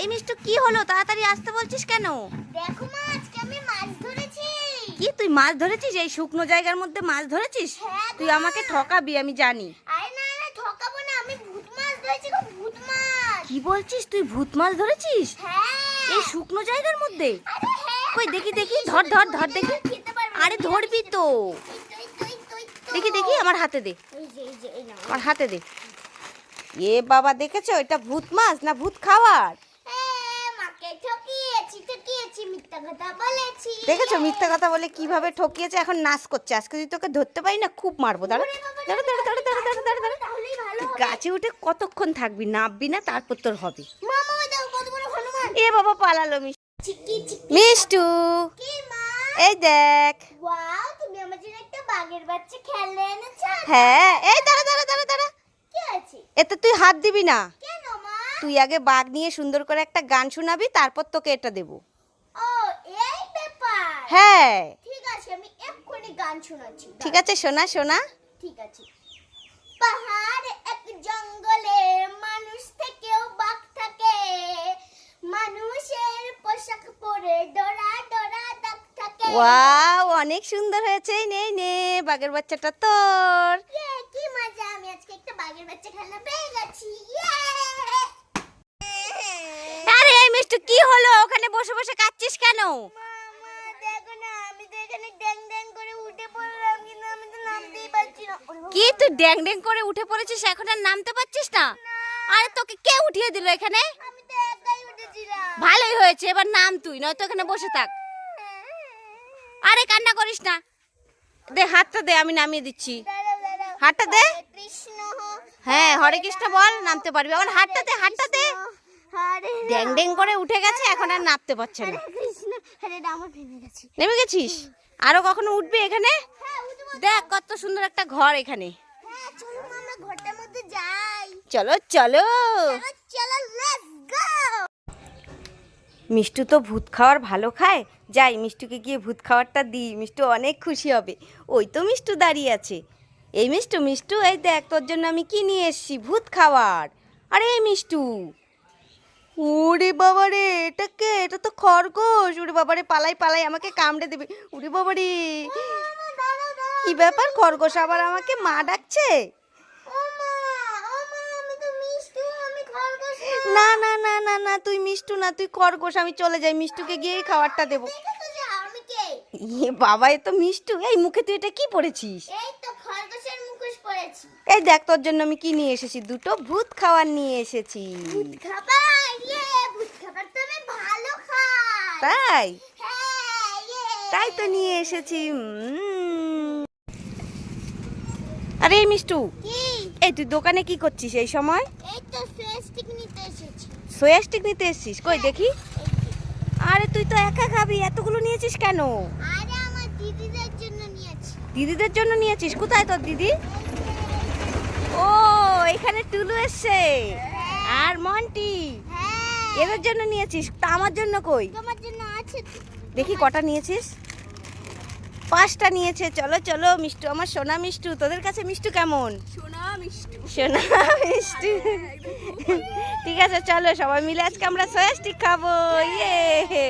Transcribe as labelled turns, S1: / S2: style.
S1: এই মিষ্টু কি হলো? তাড়াতাড়ি আসতে বলছিস কেন?
S2: দেখো মা আজকে আমি মাছ ধরেছি।
S1: কি তুই মাছ ধরেছিস? এই শুকনো জায়গার মধ্যে মাছ ধরেছিস?
S2: হ্যাঁ
S1: তুই আমাকে ঠকাবি আমি জানি।
S2: আরে না না ঠকাবো না আমি ভূত মাছ ধরেছি গো ভূত মাছ।
S1: কি বলছিস? তুই ভূত মাছ ধরেছিস?
S2: হ্যাঁ।
S1: এই শুকনো জায়গার মধ্যে?
S2: হ্যাঁ
S1: কই দেখি দেখি ধর ধর ধর দেখি। আরে ধরবি তো। দেখি দেখি আমার হাতে দে। আমার হাতে দে। এ বাবা দেখেছ? এটা ভূত মাছ না ভূত খাওয়ার?
S2: এ,
S1: দেখেছ? মিথ্যা কথা বলে কীভাবে ঠকিয়েছে? এখন নাচ করছে। আজকে যদি তোকে ধরতে পারি না খুব মারবো। দাঁড়া। দাঁড়া দাঁড়া দাঁড়া দাঁড়া দাঁড়া দাঁড়া দাঁড়া।
S2: তাহলেই ভালো
S1: তুই
S2: হবে।
S1: গাছে উঠে কতক্ষণ থাকবি? নামবি না তারপর তোর হবে। এ বাবা পালালো মিষ্টি এই দেখ।
S2: ওয়াও তুমি আমার জন্য একটা বাঘের বাচ্চা খেলনা এনেছো
S1: হ্যাঁ এই দাঁড়া দাঁড়া দাঁড়া দাঁড়া
S2: কি আছে
S1: এতে তুই হাত দিবি না। তুই আগে বাঘ নিয়ে সুন্দর করে একটা গান শোনাবি তারপর তোকে এটা দেবো। হ্যাঁ।
S2: ঠিক আছে আমি এক্ষুনি গান শোনাচ্ছি
S1: ঠিক আছে শোনা শোনা।
S2: ঠিক আছে। পাহাড় এক জঙ্গলে মানুষ থেকেও বাঘ থাকে। মানুষের পোশাক পরে ডরা ডরা দাগ থাকে।
S1: ওয়াও অনেক সুন্দর হয়েছে। নে নে বাঘের বাচ্চাটা তোর
S2: ইয়ে, কি মজা আমি আজকে একটা বাঘের বাচ্চা খেলনা পেয়ে গেছি!
S1: আরে এই মিষ্টু কি হলো? ওখানে বসে বসে কাচ্ছিস কেন?
S2: দেখো না আমি তো এখানে ড্যাং ড্যাং করে উঠে পড়লাম কিন্তু আমি তো নামতেই পারছি না।
S1: কি তুই ড্যাং ড্যাং করে উঠে পড়েছিস? এখন আর নামতে পারছিস না? আরে তোকে কে উঠিয়ে দিল এখানে?
S2: আমি তো একাই উঠেছিলাম।
S1: ভালোই হয়েছে এবার নাম তুই নয়তো এখানে বসে থাক। আরে কান্না করিস না। দে হাতটা দে আমি নামিয়ে দিচ্ছি। হাতটা দে।
S2: কৃষ্ণ
S1: হ্যাঁ হরে কৃষ্ণ বল নামতে পারবি। এখন দে
S2: হরে
S1: ড্যাং ড্যাং করে উঠে গেছে এখন আর নামতে পারছে না। নেমে গেছিস? আরও কখনো উঠবি এখানে?
S2: হ্যাঁ
S1: দেখ কত সুন্দর একটা ঘর এখানে।
S2: হ্যাঁ চলো
S1: চলো মিষ্টু তো ভূত খাওয়ার ভালো খায়। যাই মিষ্টুকে গিয়ে ভূত খাওয়ারটা দিই। মিষ্টু অনেক খুশি হবে। ওই তো মিষ্টু দাঁড়িয়ে আছে। এই মিষ্টু মিষ্টু এই দেখ তোর জন্য আমি কি নিয়ে এসেছি? ভূত খাওয়ার। আরে এই মিষ্টু। ওরে বাবা রে এটা কে? এটা তো খরগোশ। ওরে বাবা রে পালাই পালাই আমাকে কামড়ে দেবে। ওরে বাবা রে
S2: মামা দাঁড়াও দাঁড়াও
S1: কি ব্যাপার খরগোশ? আবার আমাকে মা ডাকছে?
S2: ও মা ও মা আমি তো মিষ্টি আমি খরগোশ
S1: না। না না না না তুই মিষ্টু না তুই খরগোশ আমি চলে যাই। মিষ্টুকে গিয়ে খাবারটা দেবো। ইয়ে বাবা এ তো মিষ্টু। এই মুখে তুই এটা কি পড়েছিস?
S2: এই তো
S1: এই দেখ তোর জন্য আমি কি নিয়ে এসেছি? দুটো ভূত খাবার নিয়ে এসেছি।
S2: ভূত খাবার? ইয়ে ভূত খাবার তো আমি ভালো খাই।
S1: তাই?
S2: হ্যাঁ ইয়ে।
S1: তাই তো নিয়ে এসেছি আরে মিষ্টু এই তুই দোকানে কি করছিস এই সময়?
S2: এই তো ফেস্টিক নিতে এসেছি।
S1: সোয়া স্টিক নিতে এসেছিস? কই দেখি। আরে তুই তো একা খাবি এতগুলো নিয়েছিস কেন?
S2: আরে আমার দিদিদের জন্য নিয়েছি।
S1: দিদিদের জন্য নিয়েছিস? কোথায় তোর দিদি? ও এখানে টুলু এসছে। আর মন্টি
S2: হ্যাঁ।
S1: এদের জন্য নিয়েছিস? তা আমার জন্য কই?
S2: তোমার জন্য আছে
S1: দেখি কটা নিয়েছিস? পাঁচটা নিয়েছে। চলো চলো মিষ্টু আমার সোনা মিষ্টু তোদের কাছে মিষ্টু কেমন? সোনা মিষ্টু। সোনা মিষ্টু। ঠিক আছে চলো সবাই মিলে আজকে আমরা সয়া স্টিক খাব। ইয়ে।